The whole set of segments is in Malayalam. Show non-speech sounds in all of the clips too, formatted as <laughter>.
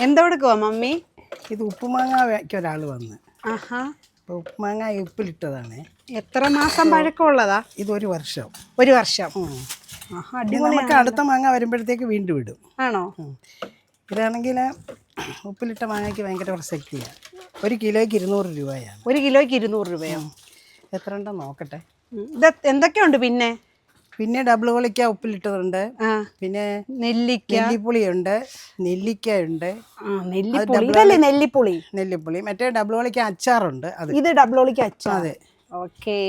എന്തെടുക്കുവാ മമ്മി? ഇത് ഉപ്പുമാങ്ങ വയ്ക്കാൻ ഒരാൾ വന്ന്. ആഹാ. അപ്പോൾ ഉപ്പുമാങ്ങ ഉപ്പിലിട്ടതാണ് എത്ര മാസം പഴക്കമുള്ളതാ? ഇത് ഒരു വർഷം. ഒരു വർഷം. ആഹാ ഇനി അടിപൊളി നമുക്ക് അടുത്ത മാങ്ങ വരുമ്പോഴത്തേക്ക് വീണ്ടും ഇടും. ആണോ? ഉം. ഇതാണെങ്കിൽ ഉപ്പിലിട്ട മാങ്ങയ്ക്ക് ഭയങ്കര പ്രസക്തിയാണ് ഒരു കിലോയ്ക്ക് ഇരുന്നൂറ് രൂപയാണ്. ഒരു കിലോയ്ക്ക് ഇരുന്നൂറ് രൂപയോ? എത്ര ഉണ്ടോ നോക്കട്ടെ. ഉം. ഇത് എന്തൊക്കെയുണ്ട് പിന്നെ? പിന്നെ ഡബിൾ കൊളിക്ക ഉപ്പിലിട്ടതുണ്ട്. പിന്നെ നെല്ലിക്ക. നെല്ലിപ്പുളിയുണ്ട്. നെല്ലിക്കയുണ്ട്. നെല്ലിപ്പുളി. ഇതല്ലേ നെല്ലിപ്പുളി? നെല്ലിപ്പുളി. മറ്റേ ഡബിൾ കൊളിക്ക അച്ചാറുണ്ട് അത്. ഇത് ഡബിൾ കൊളിക്ക അച്ചാർ. അതെ. ഓക്കേ.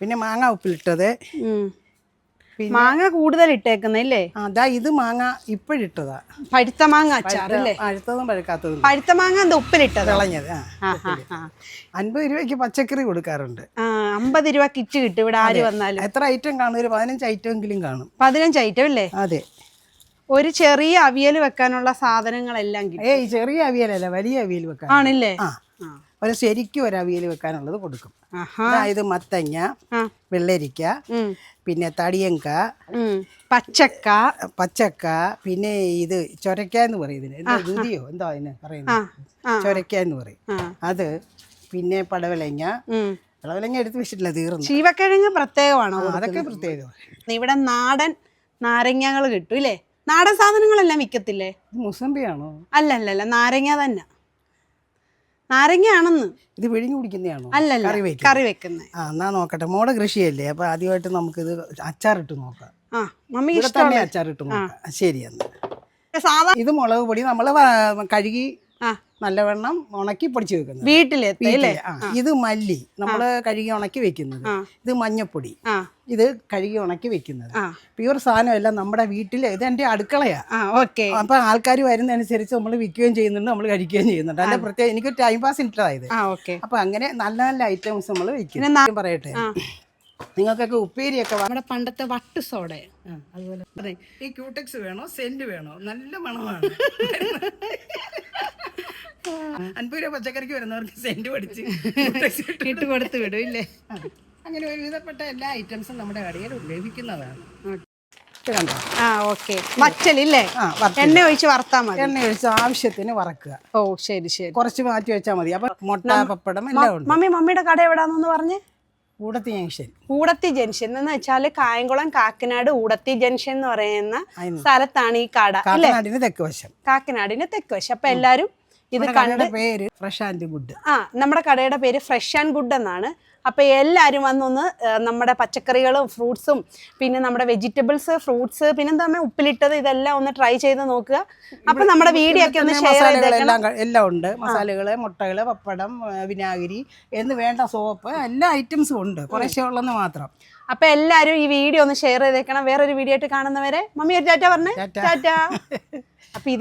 പിന്നെ മാങ്ങ ഉപ്പിലിട്ടത്. മാങ്ങ കൂടുതൽ ഇട്ടേക്കുന്നല്ലേ അതാ ഇത് മാങ്ങ ഇപ്പോഴിട്ടതാ. പഴുത്ത മാങ്ങ അച്ചാറല്ലേ അഴുത്തതും പഴുക്കാത്തതും. പഴുത്ത മാങ്ങ എന്താ ഉപ്പിലിട്ടത്? ആ അൻപത് രൂപയ്ക്ക് പച്ചക്കറി കൊടുക്കാറുണ്ട്. ആ അമ്പത് രൂപ കിറ്റ് കിട്ടും ഇവിടെ ആര് വന്നാലും. എത്ര ഐറ്റം കാണും? ഒരു പതിനഞ്ച് ഐറ്റം എങ്കിലും കാണും. പതിനഞ്ച് ഐറ്റം അല്ലേ? അതെ. ഒരു ചെറിയ അവിയൽ വെക്കാനുള്ള സാധനങ്ങളെല്ലാം കിട്ടും. ഏയ് ചെറിയ അവിയലല്ല വലിയ അവിയൽ വെക്കാൻ. ആണല്ലേ? ഒരു ശരിക്കും ഒരു അവിയൽ വെക്കാനുള്ളത് കൊടുക്കും. അതായത് മത്തങ്ങ വെള്ളരിക്ക പിന്നെ തടിയങ്ക പച്ചക്ക. പച്ചക്ക പിന്നെ ഇത് ചൊരക്ക എന്ന് പറയുന്നതിന് ദുതിയോ എന്താ അതിന് പറയുന്നത്? ചൊരക്ക എന്ന് പറയും. അത് പിന്നെ പടവലങ്ങ ഉം. പടവലങ്ങ എടുത്ത് വെച്ചിട്ടില്ല തീർന്നു. പ്രത്യേകമാണോ അതൊക്കെ പ്രത്യേകമാണ്. ഇവിടെ നാടൻ നാരങ്ങകൾ കിട്ടും ഇല്ലേ? നാടൻ സാധനങ്ങളെല്ലാം വിൽക്കത്തില്ലേ ഇത് മുസമ്പിയാണോ? അല്ല അല്ല അല്ല നാരങ്ങ തന്നെ. നാരങ്ങയാണെന്ന്. ഇത് പിഴിഞ്ഞു കുടിക്കുന്നതാണോ? അല്ലല്ല കറി കറി വെക്കുന്നത്. ആ എന്നാ നോക്കട്ടെ. മോടെ കൃഷിയല്ലേ അപ്പൊ ആദ്യമായിട്ട് നമുക്കിത് അച്ചാറിട്ട് നോക്കാം. ആ മമ്മി തന്നെ അച്ചാറിട്ട് നോക്കാം. ശരി എന്നാ. സാധാ ഇത് മുളക് പൊടി നമ്മൾ കഴുകി ആ. നല്ലവണ്ണം ഉണക്കി പൊടിച്ച് വെക്കുന്നത്. വീട്ടിൽ. ഇത് മല്ലി. നമ്മൾ കഴുകി ഉണക്കി വെക്കുന്നത്. ഇത് മഞ്ഞപ്പൊടി. ഇത് കഴുകി ഉണക്കി വെക്കുന്നത്. പ്യൂർ സാധനമല്ല നമ്മുടെ വീട്ടിൽ ഇത് എന്റെ അടുക്കളയാ. ഓക്കെ. അപ്പൊ ആൾക്കാർ വരുന്നതനുസരിച്ച് നമ്മൾ വിൽക്കുകയും ചെയ്യുന്നുണ്ട് നമ്മൾ കഴിക്കുകയും ചെയ്യുന്നുണ്ട്. അല്ല പ്രത്യേകം എനിക്ക് ടൈം പാസ് ഇട്ടതായത് അപ്പൊ അങ്ങനെ നല്ല നല്ല ഐറ്റംസ് നമ്മൾ വെക്കുന്നു പറയട്ടെ. നിങ്ങൾക്കൊക്കെ ഉപ്പേരിയൊക്കെ നമ്മുടെ പണ്ടത്തെ വട്ട് സോഡ. അതുപോലെ. അതെ ഈ ക്യൂടെക്സ് വേണോ സെന്റ് വേണോ? നല്ല മണമാണ്. <laughs> അൻപത് രൂപ പച്ചക്കറിക്ക് വരുന്നവർക്ക് സെന്റ് പഠിച്ച് <laughs> ഇട്ട് കൊടുത്ത് വിടും ഇല്ലേ? അങ്ങനെ ഒരുവിധപ്പെട്ട എല്ലാ ഐറ്റംസും നമ്മുടെ കടയിൽ ലഭിക്കുന്നതാണ്. ആ ഓക്കെ. വറുത്ത് എണ്ണ ഒഴിച്ച് വറുത്താ മതി. എണ്ണ ഒഴിച്ച് ആവശ്യത്തിന് വറക്കുക. ഓ ശരി ശരി. കുറച്ച് മാറ്റി വെച്ചാൽ മതി. അപ്പൊ മുട്ട പപ്പടം എല്ലാം ഉണ്ട്. മമ്മി മമ്മിയുടെ കട എവിടാന്നൊന്ന് പറഞ്ഞ്? ഊടത്തി ജംഗ്ഷൻ. ഊടത്തി ജംഗ്ഷൻ. എന്ന് വെച്ചാൽ കായംകുളം കാക്കനാട് ഊടത്തി ജംഗ്ഷൻ എന്ന് പറയുന്ന സ്ഥലത്താണ് ഈ കട അല്ലേ? കാക്കനാടിന് തെക്ക് വശം. കാക്കനാടിന് തെക്ക് വശം. അപ്പൊ എല്ലാരും ഇത് കടയുടെ പേര് ഫ്രഷ് ആൻഡ് ഗുഡ് ആ നമ്മുടെ കടയുടെ പേര് ഫ്രഷ് ആൻഡ് ഗുഡ് എന്നാണ്. അപ്പോൾ എല്ലാവരും വന്നൊന്ന് നമ്മുടെ പച്ചക്കറികളും ഫ്രൂട്ട്സും പിന്നെ നമ്മുടെ വെജിറ്റബിൾസ് ഫ്രൂട്ട്സ് പിന്നെ എന്താ ഉപ്പിലിട്ടത് ഇതെല്ലാം ഒന്ന് ട്രൈ ചെയ്ത് നോക്കുക. അപ്പൊ നമ്മുടെ വീഡിയോ ഒക്കെ ഒന്ന് ഷെയർ ചെയ്തേക്കണം. എല്ലാം ഉണ്ട്. മസാലകൾ മുട്ടകൾ പപ്പടം വിനാഗിരി എന്ന് വേണ്ട സോപ്പ് എല്ലാ ഐറ്റംസും ഉണ്ട്. കുറേശ്ശേ ഉള്ളെന്ന് മാത്രം. അപ്പൊ എല്ലാവരും ഈ വീഡിയോ ഒന്ന് ഷെയർ ചെയ്തേക്കണം. വേറൊരു വീഡിയോ ആയിട്ട് കാണുന്നവരെ മമ്മി ഒരു ടാറ്റ പറഞ്ഞേ. ടാറ്റ. ടാറ്റ. അപ്പൊ <laughs> ഇത്